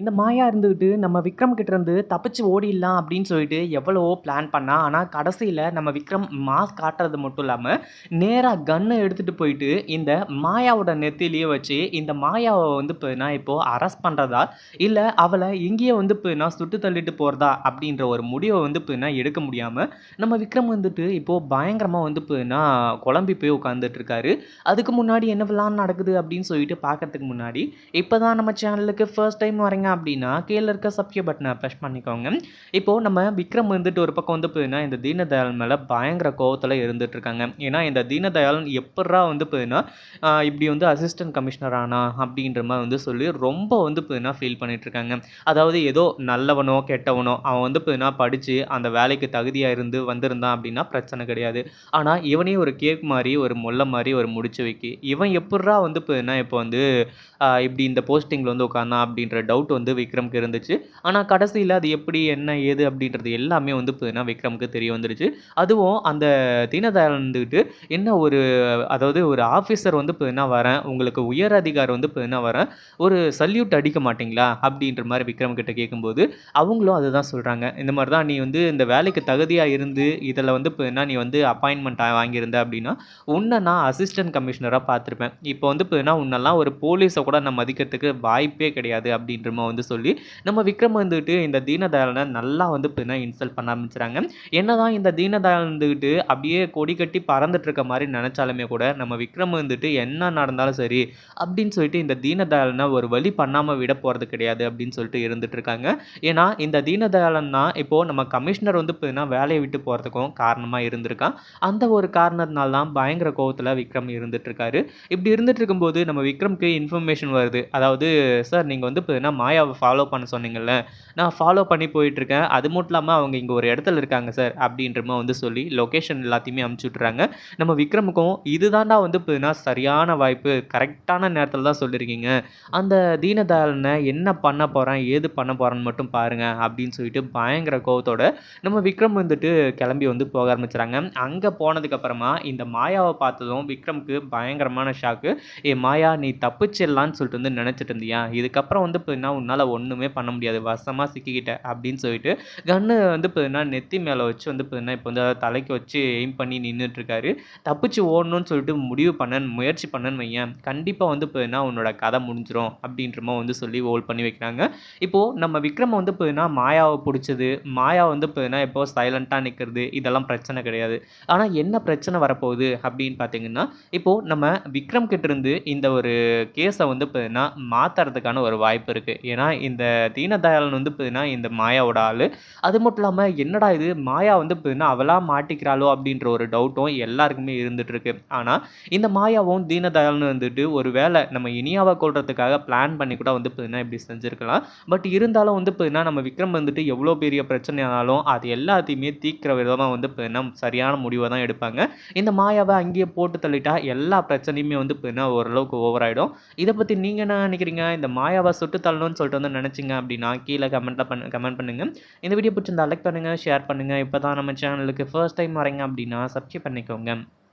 இந்த மாயா இருந்துக்கிட்டு நம்ம விக்ரம் கிட்ட இருந்து தப்பிச்சு ஓடிடலாம் அப்படின்னு சொல்லிட்டு எவ்வளவோ பிளான் பண்ணா. ஆனால் கடைசியில் நம்ம விக்ரம் மாஸ் காட்டுறது மட்டும் இல்லாமல் நேராக கன்னை எடுத்துட்டு போயிட்டு இந்த மாயாவோட நெத்திலேயே வச்சு, இந்த மாயாவை வந்து பார்த்தீங்கன்னா இப்போ அரெஸ்ட் பண்ணுறதா இல்லை அவளை இங்கேயே வந்து பார்த்தீங்கன்னா சுட்டு தள்ளிட்டு போகிறதா அப்படின்ற ஒரு முடிவை வந்து பார்த்தீங்கன்னா எடுக்க முடியாமல் நம்ம விக்ரம் வந்துட்டு இப்போ பயங்கரமாக வந்து பார்த்தீங்கன்னா குழம்பி போய் உட்காந்துட்ருக்காரு இருக்காரு. அதுக்கு முன்னாடி என்ன விளான் நடக்குது அப்படின்னு சொல்லிட்டு பார்க்கறதுக்கு முன்னாடி, இப்பதான் நம்ம சேனலுக்கு ஃபர்ஸ்ட் டைம் வரீங்க அப்படின்னா, கீழே இருக்க சப்ஸ்கிரைப் பட்டனை ப்ரெஷ் பண்ணிக்கோங்க. இப்போ நம்ம விக்ரம் வந்துட்டு ஒரு பக்கம் வந்து பார்த்தீங்கன்னா, இந்த தீனதயாள் மேலே பயங்கர கோவத்தில் இருந்துட்டு இருக்காங்க. ஏன்னா இந்த தீனதயாளன் எப்புட்றா வந்து பார்த்தீங்கன்னா, இப்படி வந்து அசிஸ்டன்ட் கமிஷனர் ஆனா அப்படின்ற மாதிரி வந்து சொல்லி ரொம்ப வந்து பார்த்தீங்கன்னா ஃபீல் பண்ணிட்டு இருக்காங்க. அதாவது ஏதோ நல்லவனோ, கெட்டவனோ அவன் வந்து பார்த்தீங்கன்னா படித்து அந்த வேலைக்கு தகுதியாக இருந்து வந்திருந்தான் அப்படின்னா பிரச்சனை கிடையாது. ஆனால் இவனையும் ஒரு கேக் மாதிரி ஒரு முல்லை மாதிரி ஒரு முடிச்சு வைக்கி, இவன் எப்படா வந்து பார்த்தீங்கன்னா இப்போ வந்து இப்படி இந்த போஸ்டிங்கில் வந்து உட்காந்தான் அப்படின்ற டவுட் வந்து விக்ரம்க்கு இருந்துச்சு. ஆனால் கடைசியில் அது எப்படி, என்ன, ஏது அப்படின்றது எல்லாமே வந்து பார்த்தீங்கன்னா விக்ரம்க்கு தெரிய வந்துருச்சு. அதுவும் அந்த தீனதயாளன் இருந்துக்கிட்டு என்ன ஒரு அதாவது ஒரு ஆஃபீஸர் வந்து பார்த்தீங்கன்னா வரேன், உங்களுக்கு உயர் அதிகாரி வந்து பார்த்தீங்கன்னா வரேன், ஒரு சல்யூட் அடிக்க மாட்டீங்களா? அப்படின்ற மாதிரி விக்ரம் கிட்ட கேட்கும்போது, அவங்களும் அதுதான் சொல்கிறாங்க இந்த மாதிரி தான் நீ வந்து இந்த வேலைக்கு தகுதியாக இருந்து, இதில் வந்து பார்த்தீங்கன்னா நீ வந்து அப்பாயின்மெண்ட் வாங்கியிருந்த அப்படின்னா, உன்னை நான் அசிஸ்டன்ட் கமிஷனராக பார்த்துருப்பேன் இப்போ வந்து பார்த்தீங்கன்னா உன்னெல்லாம் ஒரு போலீஸை கூட நான் மதிக்கிறதுக்கு வாய்ப்பே கிடையாது அப்படின்ற மாரி வந்து சொல்லி, நம்ம விக்ரம் வந்துட்டு இந்த தீனதயாளனை நல்லா வந்து பார்த்தீங்கன்னா இன்சல்ட் பண்ண ஆரம்பிச்சுறாங்க. என்னதான் இந்த தீனதயாளன் இருந்துகிட்டு அப்படியே கொடி கட்டி பறந்துட்டு இருக்க மாதிரி நினச்சாலுமே கூட, நம்ம விக்ரம் வந்துட்டு என்ன நடந்தாலும் சரி, அப்படின்னு சொல்லிட்டு இந்த தீனதயாளனை ஒரு வழி பண்ணாமல் விட போகிறது கிடையாது அப்படின்னு சொல்லிட்டு இருந்துட்டு இருக்காங்க. ஏன்னா இந்த தீனதயாளன் தான் இப்போ நம்ம கமிஷனர் வந்து பார்த்தீங்கன்னா வேலையை விட்டு போகிறதுக்கும் காரணமாக இருந்திருக்கான். அந்த ஒரு காரணத்தினால தான் பயங்கர கோபத்தில் விக்ரம் இருந்துட்டு இருக்காரு. இப்படி இருந்துட்டு இருக்கும்போது நம்ம விக்ரம்க்கு இன்ஃபர்மேஷன் வருது. அதாவது சார் நீங்கள் வந்து பார்த்தீங்கன்னா மாயாவை ஃபாலோ பண்ண சொன்னீங்கல்ல, நான் ஃபாலோ பண்ணி போயிட்டுருக்கேன். அது மட்டும் இல்லாமல் அவங்க இங்கே ஒரு இடத்துல இருக்காங்க சார் அப்படின்றமா வந்து சொல்லி லொகேஷன் எல்லாத்தையுமே அமுச்சு விட்றாங்க நம்ம விக்ரமுக்கும் இது தான்டா வந்து இப்போனா சரியான வாய்ப்பு, கரெக்டான நேரத்தில் தான் சொல்லியிருக்கீங்க. அந்த தீனதாளனை என்ன பண்ண போகிறேன் ஏது பண்ண போகிறேன்னு மட்டும் பாருங்க அப்படின்னு சொல்லிட்டு பயங்கர கோவத்தோட நம்ம விக்ரம் வந்துட்டு கிளம்பி வந்து போக ஆரம்பிச்சுறாங்க. அங்கே போனதுக்கப்புறமா இந்த மாயாவை பார்த்ததும் விக்ரம்க்கு பயங்கரமான ஷாக்கு. ஏ மாயா நீ தப்பிச்சிடலான்னு சொல்லிட்டு வந்து நினச்சிட்டு இருந்தியா? இதுக்கப்புறம் வந்து பார்த்தீங்கன்னா உன்னால் ஒன்றுமே பண்ண முடியாது. வசமாக சிக்கிக்கிட்ட" அப்படின்னு சொல்லிட்டு கன்னு வந்து பார்த்தீங்கன்னா நெத்தி மேலே வச்சு வந்து பார்த்தீங்கன்னா இப்போ வந்து தலைக்கு வச்சு எய்ம் பண்ணி நின்றுட்டுருக்காரு தப்பிச்சு ஓடணும்னு சொல்லிட்டு முடிவு பண்ண முயற்சி பண்ணன்னு வையன் கண்டிப்பாக வந்து பார்த்தீங்கன்னா உன்னோட கதை முடிஞ்சிடும் அப்படின்ற வந்து சொல்லி ஹோல்ட் பண்ணி வைக்கிறாங்க. இப்போது நம்ம விக்ரம் வந்து பார்த்தீங்கன்னா மாயாவை பிடிச்சது மாயா வந்து பார்த்தீங்கன்னா இப்போ சைலண்ட்டாக நிற்கிறது இதெல்லாம் பிரச்சனை கிடையாது. ஆனால் என்ன பிரச்சனை வரப்போகுது அப்படின்னு பார்த்தீங்கன்னா, இப்போது நம்ம விக்ரம் கிட்டேருந்து இந்த ஒரு கேஸை வந்து பார்த்தீங்கன்னா மாற்றுறதுக்கான ஒரு வாய்ப்பு இருக்குது ஏன்னா இந்த தீனதயாளன் வந்து பார்த்தீங்கன்னா இந்த மாயாவோட ஆள். அது மட்டும் இல்லாமல் என்னடா இது? மாயா வந்து பார்த்தீங்கன்னா அவளாக மாட்டிக்கிறாளோ அப்படின்ற ஒரு டவுட்டும் எல்லாருக்குமே இருந்துகிட்ருக்கு ஆனால் இந்த மாயாவும் தீனதயாளனும் வந்துட்டு ஒரு வேலை நம்ம இனியாவை கொள்றதுக்காக பிளான் பண்ணி கூட வந்து பார்த்தீங்கன்னா இப்படி செஞ்சுருக்கலாம். பட் இருந்தாலும் வந்து பார்த்தீங்கன்னா நம்ம விக்ரம் வந்துட்டு எவ்வளோ பெரிய பிரச்சனையானாலும் அது எல்லாத்தையுமே தீர்க்கிற விதமாக வந்து பார்த்தீங்கன்னா சரியான முடிவை தான் எடுப்பாங்க. இந்த மாயாவை அங்கேயே போட்டு தள்ளிட்டா எல்லா பிரச்சனையுமே வந்து பார்த்தீங்கன்னா ஓரளவுக்கு ஓவராயிடும் இதை பற்றி நீங்கள் என்ன நினைக்கிறீங்க? இந்த மாயாவை சுட்டு பண்ணணும்னு சொல்லிட்டு வந்து நினச்சிங்க அப்படின்னா, கீழ கமெண்ட்ல பண்ண கமெண்ட் பண்ணுங்க. இந்த வீடியோ பிடிச்சிருந்தா லைக் பண்ணுங்க, ஷேர் பண்ணுங்க. இப்பதான் நம்ம சேனலுக்கு ஃபர்ஸ்ட் டைம் வரீங்க அப்படின்னா சப்ஸ்கிரைப் பண்ணிக்கோங்க.